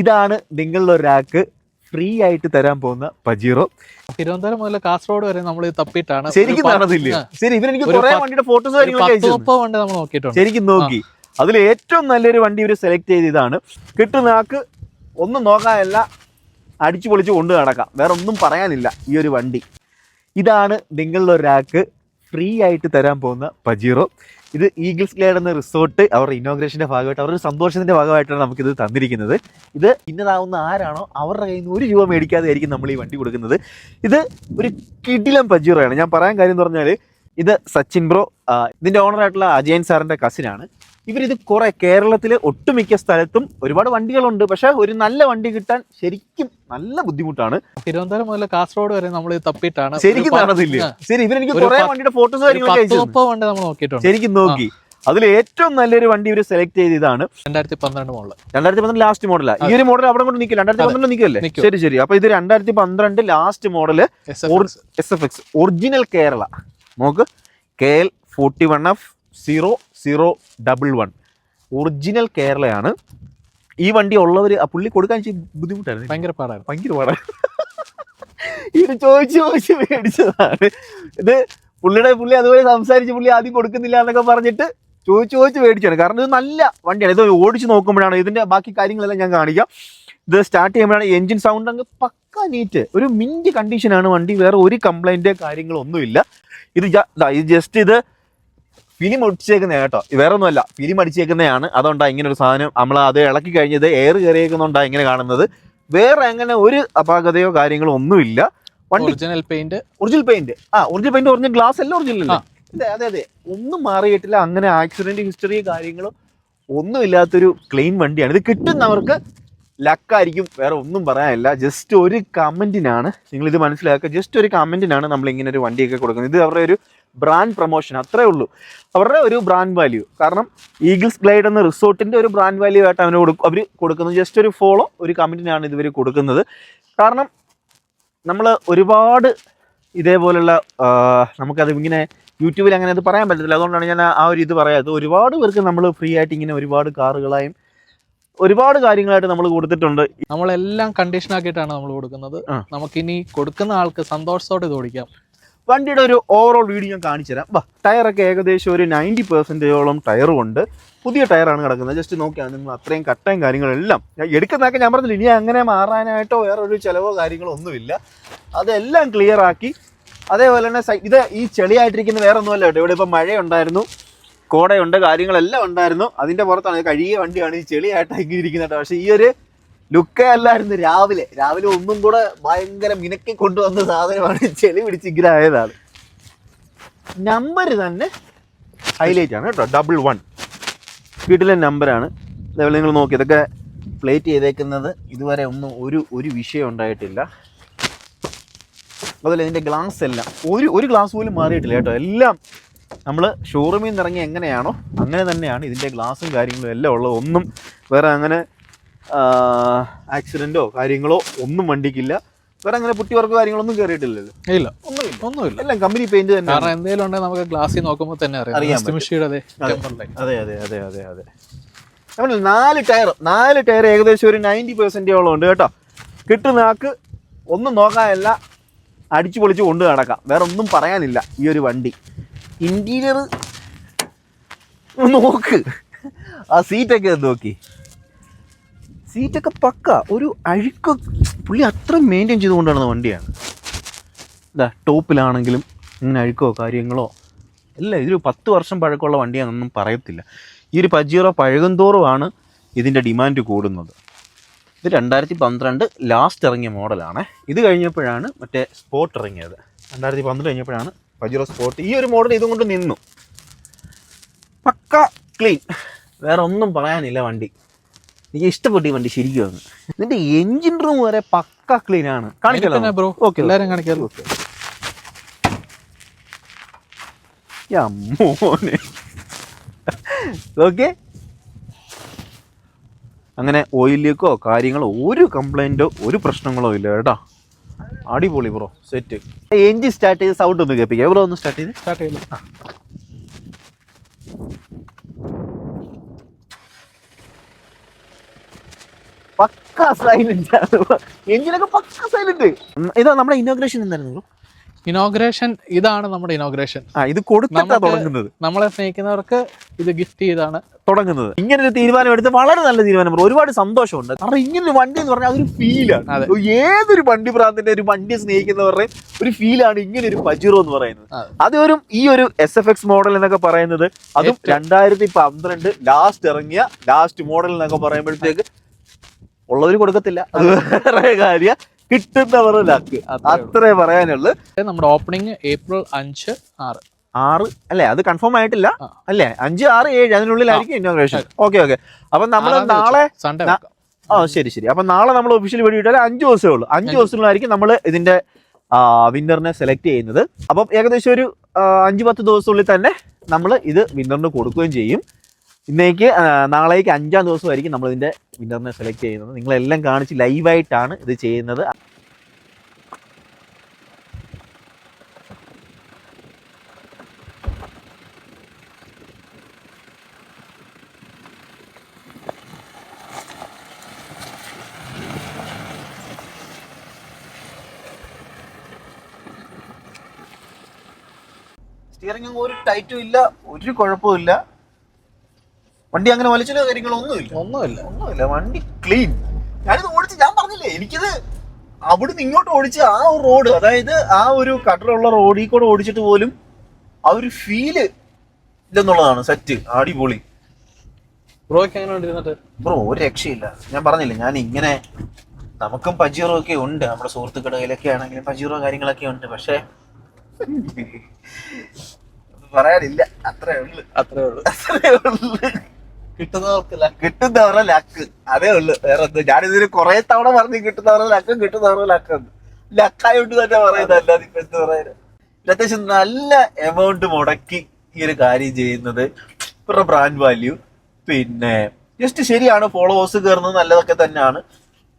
ഇതാണ് നിങ്ങളിൽ ഒരാൾക്ക് ഫ്രീ ആയിട്ട് തരാൻ പോകുന്ന പജീറോ. തിരുവനന്തപുരം മുതൽ കാസർഗോഡ് വരെ നമ്മൾ തപ്പിട്ടാണ് ഒരു ശരിക്കും നടന്നില്ല? ശരി ഇവരെനിക്ക് കുറെ വണ്ടിയുടെ ഫോട്ടോസ് കാര്യങ്ങളൊക്കെ വണ്ടി നമ്മൾ നോക്കിയിട്ടുണ്ട്. ശരിക്കും നോക്കി. അതിൽ ഏറ്റവും നല്ലൊരു വണ്ടി ഇവർ സെലക്ട് ചെയ്ത് ഇതാണ്. കിട്ടുന്ന ആൾക്ക് ഒന്നും നോക്കാനല്ല അടിച്ചു പൊളിച്ച് കൊണ്ട് നടക്കാം. വേറെ ഒന്നും പറയാനില്ല ഈ ഒരു വണ്ടി. ഇതാണ് നിങ്ങളിൽ ഒരാൾക്ക് ഫ്രീ ആയിട്ട് തരാൻ പോകുന്ന പജീറോ. ഇത് ഈഗിൾസ് ഗ്ലേഡ് എന്ന റിസോർട്ട് അവരുടെ ഇനോഗ്രേഷന്റെ ഭാഗമായിട്ട് അവരുടെ സന്തോഷത്തിന്റെ ഭാഗമായിട്ടാണ് നമുക്കിത് തന്നിരിക്കുന്നത്. ഇത് ഇന്നതാവുന്ന ആരാണോ? അവരുടെ കയ്യിൽ നിന്ന് ഒരു രൂപ മേടിക്കാതെ ആയിരിക്കും നമ്മൾ ഈ വണ്ടി കൊടുക്കുന്നത്. ഇത് ഒരു കിടിലം പജീറോയാണ്. ഞാൻ പറയാൻ കാര്യം എന്ന് പറഞ്ഞാൽ ഇത് സച്ചിൻ ബ്രോ ഓണർ ആയിട്ടുള്ള അജയൻ സാറിന്റെ കസിനാണ് ഇവരിത് കുറെ കേരളത്തിലെ ഒട്ടുമിക്ക സ്ഥലത്തും ഒരുപാട് വണ്ടികളുണ്ട്. പക്ഷെ ഒരു നല്ല വണ്ടി കിട്ടാൻ ശരിക്കും നല്ല ബുദ്ധിമുട്ടാണ്. തിരുവനന്തപുരം മുതൽ കാസർഗോഡ് വരെ നമ്മൾ തപ്പിട്ടാണ് ഒരു ശരിക്കും ശരി ഇവരെനിക്ക് കുറേ വണ്ടിയുടെ ഫോട്ടോസ് കാര്യങ്ങളൊക്കെ. വണ്ടി നമ്മൾ നോക്കിയിട്ടുണ്ട്. ശരിക്കും നോക്കി. അതിൽ ഏറ്റവും നല്ലൊരു വണ്ടി ഇവർ സെലക്ട് ചെയ്ത് ഇതാണ് രണ്ടായിരത്തി പന്ത്രണ്ട് മോഡൽ രണ്ടായിരത്തി പന്ത്രണ്ട് ലാസ്റ്റ് മോഡലാ ഈ ഒരു മോഡൽ അവിടെ കൊണ്ട് നിൽക്കില്ല. രണ്ടായിരത്തി പന്ത്രണ്ട് നിൽക്കല്ലേ? ശരി ശരി. അപ്പൊ ഇത് രണ്ടായിരത്തി പന്ത്രണ്ട് last model. S F X original Kerala. നോക്ക്. K L forty one F zero zero double one original കേരളയാണ്. ഈ വണ്ടി ഉള്ളവർ ആ പുള്ളി കൊടുക്കാൻ ബുദ്ധിമുട്ടായിരുന്നു. ഭയങ്കര പാടാണ് ഭയങ്കര പാടാണ് ഇത് ചോദിച്ച് ചോദിച്ച് മേടിച്ചതാണ്. ഇത് പുള്ളിയുടെ പുള്ളി അതുപോലെ സംസാരിച്ച് പുള്ളി ആദ്യം കൊടുക്കുന്നില്ല എന്നൊക്കെ പറഞ്ഞിട്ട് ചോദിച്ച് ചോദിച്ച് മേടിച്ചാണ് കാരണം ഇത് നല്ല വണ്ടിയാണ്. ഇത് ഓടിച്ച് നോക്കുമ്പോഴാണ് ഇതിന്റെ ബാക്കി കാര്യങ്ങളെല്ലാം ഞാൻ കാണിക്കാം. ഇത് സ്റ്റാർട്ട് ചെയ്യുമ്പോഴാണ് എഞ്ചിൻ സൗണ്ട് അങ്ങ് പക്ക നീറ്റ് ഒരു മിന്റ് കണ്ടീഷനാണ് വണ്ടി വേറെ ഒരു കംപ്ലൈന്റ് കാര്യങ്ങളൊന്നുമില്ല. ഇത് ജസ്റ്റ് ഇത് ഫിലിം ഒടിച്ചേക്കുന്ന കേട്ടോ. വേറെ ഒന്നുമല്ല ഫിലിം അടിച്ചേക്കുന്നതാണ്. അതുകൊണ്ടാണ് ഇങ്ങനെ ഒരു സാധനം നമ്മൾ അത് ഇളക്കി കഴിഞ്ഞത് എയർ കയറിയേക്കുന്നുണ്ടാണ് ഇങ്ങനെ കാണുന്നത്. വേറെ അങ്ങനെ ഒരു അപാകതയോ കാര്യങ്ങളോ ഒന്നുമില്ല. വണ്ടി ഒറിജിനൽ പെയിന്റ് ഒറിജിനൽ പെയിന്റ് ആ ഒറിജിനൽ പെയിന്റ് ഒറിജിനൽ ഗ്ലാസ് എല്ലാം ഒറിജിനൽ. അല്ലേ? അതെ അതെ അതെ. ഒന്നും മാറിയിട്ടില്ല. അങ്ങനെ ആക്സിഡന്റ് ഹിസ്റ്ററി കാര്യങ്ങളോ ഒന്നുമില്ലാത്തൊരു ക്ലീൻ വണ്ടിയാണ്. ഇത് കിട്ടുന്നവർക്ക് ലക്കായിരിക്കും വേറെ ഒന്നും പറയാനില്ല. ജസ്റ്റ് ഒരു കമന്റിനാണ് നിങ്ങൾ ഇത് മനസ്സിലാക്കുക. ജസ്റ്റ് ഒരു കമന്റിനാണ് നമ്മൾ ഇങ്ങനെ ഒരു വണ്ടിയൊക്കെ കൊടുക്കുന്നത്. ഇത് അവരുടെ ഒരു ബ്രാൻഡ് പ്രൊമോഷൻ അത്രേ ഉള്ളൂ. അവരുടെ ഒരു ബ്രാൻഡ് വാല്യൂ കാരണം ഈഗിൾസ് ഗ്ലൈഡ് എന്ന റിസോർട്ടിന്റെ ഒരു ബ്രാൻഡ് വാല്യൂ ആയിട്ട് അവന് കൊടുക്കും അവർ കൊടുക്കുന്നത് ജസ്റ്റ് ഒരു ഫോളോ ഒരു കമന്റിനാണ് ഇതുവരെ കൊടുക്കുന്നത്. കാരണം നമ്മൾ ഒരുപാട് ഇതേപോലുള്ള നമുക്കത് ഇങ്ങനെ യൂട്യൂബിൽ അങ്ങനെ അത് പറയാൻ പറ്റത്തില്ല. അതുകൊണ്ടാണ് ഞാൻ ആ ഒരു ഇത് പറയാത്തത്. ഒരുപാട് പേർക്ക് നമ്മൾ ഫ്രീ ആയിട്ട് ഇങ്ങനെ ഒരുപാട് കാറുകളായും ഒരുപാട് കാര്യങ്ങളായിട്ട് നമ്മൾ കൊടുത്തിട്ടുണ്ട്. നമ്മളെല്ലാം കണ്ടീഷൻ ആക്കിയിട്ടാണ് നമ്മൾ കൊടുക്കുന്നത്. നമുക്ക് നമുക്കിനി കൊടുക്കുന്ന ആൾക്ക് സന്തോഷത്തോടെ ഇത് ഓടിക്കാം. വണ്ടിയുടെ ഒരു ഓവറോൾ വീഡിയോ ഞാൻ കാണിച്ചു തരാം. വാ ടയറൊക്കെ ഏകദേശം ഒരു നയന്റി പെർസെന്റേജോളം ടയറും ഉണ്ട് പുതിയ ടയറാണ് കിടക്കുന്നത്. ജസ്റ്റ് നോക്കിയാണ് നിങ്ങൾ അത്രയും കട്ടയും കാര്യങ്ങളെല്ലാം. ഞാൻ എടുക്കുന്നതൊക്കെ ഞാൻ പറഞ്ഞില്ല ഇനി അങ്ങനെ മാറാനായിട്ടോ വേറൊരു ചിലവോ കാര്യങ്ങളോ ഒന്നുമില്ല. അതെല്ലാം ക്ലിയർ ആക്കി അതേപോലെ തന്നെ ഇത് ഈ ചെളിയായിട്ടിരിക്കുന്ന വേറെ ഒന്നുമല്ല കേട്ടോ. ഇവിടെ ഇപ്പം മഴയുണ്ടായിരുന്നു. കോടയുണ്ട് കാര്യങ്ങളെല്ലാം ഉണ്ടായിരുന്നു. അതിന്റെ പുറത്താണ് കഴിയ വണ്ടിയാണ്. ഈ ചെളിയായിട്ട് ഇങ്ങനെ ഇരിക്കുന്നത് പക്ഷേ ഈ ഒരു ലുക്കേ അല്ലായിരുന്നു രാവിലെ. രാവിലെ ഒന്നും കൂടെ ഭയങ്കര മിനക്കി കൊണ്ടുവന്ന സാധനമാണ് ചെളി പിടിച്ച് ഇങ്ങനെ ആയതാണ്. നമ്പർ തന്നെ ഹൈലൈറ്റ് ആണ് കേട്ടോ. ഡബിൾ വൺ വീട്ടിലെ നമ്പറാണ് അതേപോലെ നിങ്ങൾ നോക്കി ഇതൊക്കെ പ്ലേറ്റ് ചെയ്തേക്കുന്നത് ഇതുവരെ ഒന്നും ഒരു ഒരു വിഷയം ഉണ്ടായിട്ടില്ല. അതുപോലെ ഇതിന്റെ ഗ്ലാസ് എല്ലാം. ഒരു ഒരു ഗ്ലാസ് പോലും മാറിയിട്ടില്ല കേട്ടോ. എല്ലാം നമ്മൾ ഷോറൂമിൽ നിന്ന് ഇറങ്ങി എങ്ങനെയാണോ അങ്ങനെ തന്നെയാണ് ഇതിന്റെ ഗ്ലാസും കാര്യങ്ങളും എല്ലാം ഉള്ളത്. ഒന്നും വേറെ അങ്ങനെ ആക്സിഡന്റോ കാര്യങ്ങളോ ഒന്നും വണ്ടിക്കില്ല. വേറെ അങ്ങനെ പുട്ടി വർക്ക് കാര്യങ്ങളൊന്നും കയറിയിട്ടില്ലല്ലോ ഇല്ല. ഒന്നുമില്ല. ഒന്നുമില്ല. എല്ലാം കമ്പനി പെയിന്റ് തന്നെ കാരണം എന്തെങ്കിലും ഉണ്ടെങ്കിൽ നമുക്ക് ഗ്ലാസ്സിൽ നോക്കുമ്പോൾ തന്നെ അറിയാം. അതെ. അതെ. അതെ അതെ അതെ അതെ നമ്മൾ നാല് ടയർ നാല് ടയർ ഏകദേശം ഒരു നയന്റി പെർസെന്റോളം ഉണ്ട് കേട്ടോ. കിട്ടുന്ന ആൾക്ക് ഒന്നും നോക്കാനല്ല അടിച്ചു പൊളിച്ച് കൊണ്ട് നടക്കാം. വേറെ ഒന്നും പറയാനില്ല ഈ ഒരു വണ്ടി. ഇന്റീരിയർ നോക്ക്. ആ സീറ്റൊക്കെ നോക്കി. സീറ്റൊക്കെ പക്ക. ഒരു അഴുക്ക് പുള്ളി അത്ര മെയിന്റെയിൻ ചെയ്തുകൊണ്ടാണ് വണ്ടിയാണ്. ഇതാ ടോപ്പിലാണെങ്കിലും ഇങ്ങനെ അഴുക്കോ കാര്യങ്ങളോ. അല്ല ഇതൊരു പത്ത് വർഷം പഴക്കമുള്ള വണ്ടിയാണെന്നൊന്നും പറയത്തില്ല. ഈ ഒരു പജീറോ പഴകുന്തോറുമാണ് ഇതിന്റെ ഡിമാൻഡ് കൂടുന്നത്. ഇത് രണ്ടായിരത്തി പന്ത്രണ്ട് ലാസ്റ്റ് ഇറങ്ങിയ മോഡലാണ് ഇത് കഴിഞ്ഞപ്പോഴാണ് മറ്റേ സ്പോട്ട് ഇറങ്ങിയത്. രണ്ടായിരത്തി പന്ത്രണ്ട് കഴിഞ്ഞപ്പോഴാണ് പജീറോ സ്പോർട്ട് ഈ ഒരു മോഡൽ ഇതും കൊണ്ട് നിന്നു. പക്ക ക്ലീൻ വേറെ ഒന്നും പറയാനില്ല വണ്ടി. എനിക്ക് ഇഷ്ടപ്പെട്ടു ഈ വണ്ടി ശരിക്കും അങ്ങ് ഇതിന്റെ എൻജിൻ റൂം വരെ പക്ക ക്ലീൻ ആണ്. കാണിക്കല്ലോ ബ്രോ ഓക്കെ യാ മോനെ. ഓക്കെ അങ്ങനെ ഓയിലേക്കോ കാര്യങ്ങളോ ഒരു കംപ്ലൈന്റോ ഒരു പ്രശ്നങ്ങളോ ഇല്ല കേട്ടോ. അടിപൊളി ബ്രോ സെറ്റ് എഞ്ചിൻ സ്റ്റാർട്ട് ചെയ്ത് സൗണ്ട് ഒന്ന് കേൾപ്പിക്കാം. ബ്രോ ഒന്ന് സ്റ്റാർട്ട് ചെയ്ത്? സ്റ്റാർട്ട് ചെയ്ത്. പക്ക പക്ക സൈലന്റ് എഞ്ചിനൊക്കെ പക്ക സൈലന്റ് ഇതാ നമ്മുടെ ഇനോഗ്രേഷൻ എന്തായിരുന്നു ഇനോഗ്രേഷൻ ഇതാണ് നമ്മുടെ ഇനോഗ്രേഷൻ ആ ഇത് കൊടുത്തിട്ടാ തുടങ്ങുന്നത്. നമ്മളെ സ്നേഹിക്കുന്നവർക്ക് ഇത് ഗിഫ്റ്റ് ചെയ്താണ്. തുടങ്ങുന്നത്. ഇങ്ങനെ ഒരു തീരുമാനം എടുത്ത് വളരെ നല്ല തീരുമാനം ഒരുപാട് സന്തോഷമുണ്ട്. കാരണം ഇങ്ങനെ ഒരു വണ്ടി എന്ന് പറഞ്ഞാൽ അതൊരു ഫീലാണ്. ഏതൊരു വണ്ടി പ്രാന്തിന്റെ ഒരു വണ്ടി സ്നേഹിക്കുന്നവരുടെ ഒരു ഫീലാണ് ഇങ്ങനെ ഒരു പജിറോ എന്ന് പറയുന്നത്. അതൊരു ഈ ഒരു എസ് എഫ് എക്സ് മോഡൽ എന്നൊക്കെ പറയുന്നത് അതും രണ്ടായിരത്തി പന്ത്രണ്ട് ലാസ്റ്റ് ഇറങ്ങിയ ലാസ്റ്റ് മോഡൽ എന്നൊക്കെ പറയുമ്പോഴത്തേക്ക് ഉള്ളവര് കൊടുക്കത്തില്ല. അത് വേറെ കാര്യം. കിട്ടുന്നവർ ലക്ക് അത്രേ പറയാനുള്ളൂ. നമ്മുടെ ഓപ്പണിംഗ് ഏപ്രിൽ അഞ്ച് ആറ്. ആറ് അല്ലേ? അത് കൺഫേം ആയിട്ടില്ല. അല്ലേ? അഞ്ച് ആറ് ഏഴ് അതിനുള്ളിലായിരിക്കും ഇന്നോഗ്രേഷൻ ഓക്കെ ഓക്കെ അപ്പൊ നമ്മൾ നാളെ ആ ശരി ശരി. അപ്പൊ നാളെ നമ്മൾ ഒഫീഷ്യൽ വീഡിയോ ഇട്ടാൽ അഞ്ച് ദിവസമേ ഉള്ളൂ. അഞ്ച് ദിവസത്തിനുള്ളായിരിക്കും ദിവസത്തിലായിരിക്കും നമ്മൾ ഇതിന്റെ വിന്നറിനെ സെലക്ട് ചെയ്യുന്നത്. അപ്പം ഏകദേശം ഒരു അഞ്ച് പത്ത് ദിവസത്തിനുള്ളിൽ തന്നെ നമ്മൾ ഇത് വിന്നറിന് കൊടുക്കുകയും ചെയ്യും. ഇന്നേക്ക് നാളേക്ക് അഞ്ചാം ദിവസമായിരിക്കും നമ്മൾ ഇതിന്റെ വിന്നറിനെ സെലക്ട് ചെയ്യുന്നത്. നിങ്ങളെല്ലാം കാണിച്ച് ലൈവായിട്ടാണ് ഇത് ചെയ്യുന്നത്. സ്റ്റിയറിംഗ് ഒരു ടൈറ്റും ഇല്ല ഒരു കുഴപ്പമില്ല വണ്ടി അങ്ങനെ വലിച്ചിലോ കാര്യങ്ങളൊന്നുമില്ല ഒന്നുമില്ല. ഒന്നുമില്ല. വണ്ടി ക്ലീൻ ഞാനിത് ഓടിച്ച് ഞാൻ പറഞ്ഞില്ലേ എനിക്കിത് അവിടുന്ന് ഇങ്ങോട്ട് ഓടിച്ച് ആ ഒരു റോഡ് അതായത് ആ ഒരു കട്ടറുള്ള റോഡിൽ കൂടെ ഓടിച്ചിട്ട് പോലും ആ ഒരു ഫീൽ ഇല്ലെന്നുള്ളതാണ് സെറ്റ് അടിപൊളി. ബ്രോയ്ക്ക് എങ്ങനെ ഇരുന്നിട്ട്? ബ്രോ ഒരു രക്ഷയില്ല. ഞാൻ പറഞ്ഞില്ല ഞാൻ ഇങ്ങനെ നമുക്കും പജീറോ ഒക്കെ ഉണ്ട്. നമ്മുടെ സുഹൃത്തുക്കളുടെ കയ്യിലൊക്കെ ആണെങ്കിലും പജീറോ കാര്യങ്ങളൊക്കെ ഉണ്ട്. പക്ഷേ പറയാനില്ല. അത്രേ ഉള്ളു. അത്രേ ഉള്ളു. അത്രേ ഉള്ളു. കിട്ടുന്നവർക്കില്ല. കിട്ടുന്നവരുടെ ലക്ക് അതേ ഉള്ളു. വേറെ എന്താ ഞാനിതിന് കുറെ തവണ പറഞ്ഞു കിട്ടുന്നവരുടെ ലക്കും കിട്ടുന്നവരുടെ ലക്കും ലക്കായോണ്ട് തന്നെ പറയുന്നത് അല്ലാതെ ഇപ്പൊ എന്ത് പറയുന്നത് അത്യാവശ്യം നല്ല എമൗണ്ട് മുടക്കി ഈ ഒരു കാര്യം ചെയ്യുന്നത്. ഇവരുടെ ബ്രാൻഡ് വാല്യൂ പിന്നെ ജസ്റ്റ് ശരിയാണ് ഫോളോവേഴ്സ് കയറുന്നത് നല്ലതൊക്കെ തന്നെയാണ്.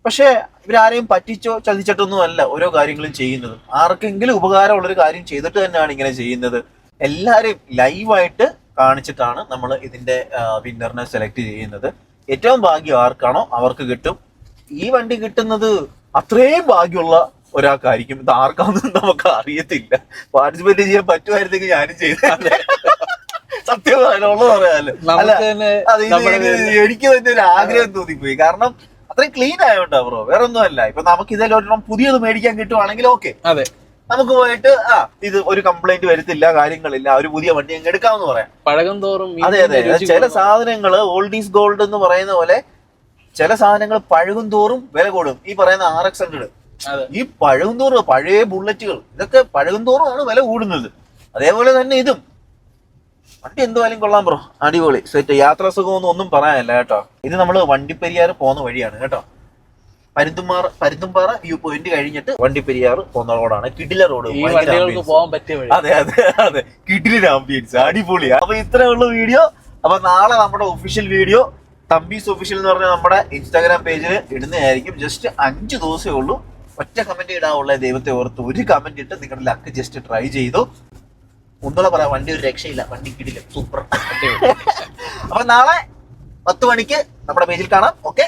പക്ഷേ ഇവരാരെയും പറ്റിച്ചോ ചതിച്ചിട്ടൊന്നും അല്ല ഓരോ കാര്യങ്ങളും ചെയ്യുന്നത്. ആർക്കെങ്കിലും ഉപകാരമുള്ളൊരു കാര്യം ചെയ്തിട്ട് തന്നെയാണ് ഇങ്ങനെ ചെയ്യുന്നത്. എല്ലാവരെയും ലൈവായിട്ട് കാണിച്ചിട്ടാണ് നമ്മൾ ഇതിന്റെ വിന്നറിനെ സെലക്ട് ചെയ്യുന്നത്. ഏറ്റവും ഭാഗ്യം ആർക്കാണോ അവർക്ക് കിട്ടും. ഈ വണ്ടി കിട്ടുന്നത് അത്രയും ഭാഗ്യമുള്ള ഒരാൾക്കായിരിക്കും. ഇത് ആർക്കാണെന്ന് നമുക്ക് അറിയത്തില്ല. പാർട്ടിസിപ്പേറ്റ് ചെയ്യാൻ പറ്റുമായിരുന്നെങ്കിൽ ഞാനും ചെയ്തത് സത്യം ഉള്ളത് പറയാല്ലോ എനിക്ക് തന്നെ ഒരു ആഗ്രഹം തോന്നിപ്പോയി. കാരണം അത്രയും ക്ലീൻ ആയോണ്ടാ ബ്രോ വേറെ ഒന്നും അല്ല ഇപ്പൊ നമുക്ക് ഇതെല്ലാം ഒരെണ്ണം പുതിയത് മേടിക്കാൻ കിട്ടുവാണെങ്കിൽ ഓക്കെ അതെ. നമുക്ക് പോയിട്ട് ആ ഇത് ഒരു കംപ്ലൈന്റ് വരുത്തില്ല കാര്യങ്ങളില്ല. ഒരു പുതിയ വണ്ടി അങ്ങ് എടുക്കാമെന്ന് പറയാം. പഴകം തോറും അതെ അതെ. ചില സാധനങ്ങൾ സാധനങ്ങൾ ഓൾഡ് ഈസ് ഗോൾഡ് എന്ന് പറയുന്ന പോലെ ചില സാധനങ്ങൾ പഴകും തോറും വില കൂടും. ഈ പറയുന്ന ആർ എക്സ് ഹൺഡ്രഡ് ഈ പഴകും തോറും പഴയ ബുള്ളറ്റുകൾ ഇതൊക്കെ പഴകും തോറും ആണ് വില കൂടുന്നത്. അതേപോലെ തന്നെ ഇതും. വണ്ടി എന്തുവായാലും കൊള്ളാം ബ്രോ അടിപൊളി. സെറ്റ് യാത്രാ സുഖമൊന്നും ഒന്നും പറയാനില്ല കേട്ടോ. ഇത് നമ്മൾ വണ്ടിപ്പെരിയാറ് പോകുന്ന വഴിയാണ് കേട്ടോ. പരുന്തുംപാറ പരുന്തുംപാറ വ്യൂ പോയിന്റ് കഴിഞ്ഞിട്ട് വണ്ടിപ്പെരിയാർ പോകുന്ന റോഡാണ് കിടില റോഡ് അതെ അതെ അതെ. കിഡിലി ആംബിയൻസ് അടിപൊളിയാ. അപ്പൊ ഇത്രേ ഉള്ളൂ വീഡിയോ അപ്പൊ നാളെ നമ്മുടെ ഒഫീഷ്യൽ വീഡിയോ തമ്പീസ് ഒഫീഷ്യൽ എന്ന് പറഞ്ഞ നമ്മുടെ ഇൻസ്റ്റാഗ്രാം പേജിൽ ഇടുന്നതായിരിക്കും. ജസ്റ്റ് അഞ്ച് ദിവസമേ ഉള്ളൂ. ഒറ്റ കമന്റ് ഇടാനുള്ള ദൈവത്തെ ഓർത്ത് ഒരു കമന്റ് ഇട്ട് നിങ്ങളുടെ ലക്ക് ജസ്റ്റ് ട്രൈ ചെയ്തു. ഒന്നുകൂടെ പറയാം വണ്ടി ഒരു രക്ഷയില്ല വണ്ടി കിടില്ല സൂപ്പർ അപ്പൊ നാളെ പത്ത് മണിക്ക് നമ്മുടെ പേജിൽ കാണാം. ഓക്കെ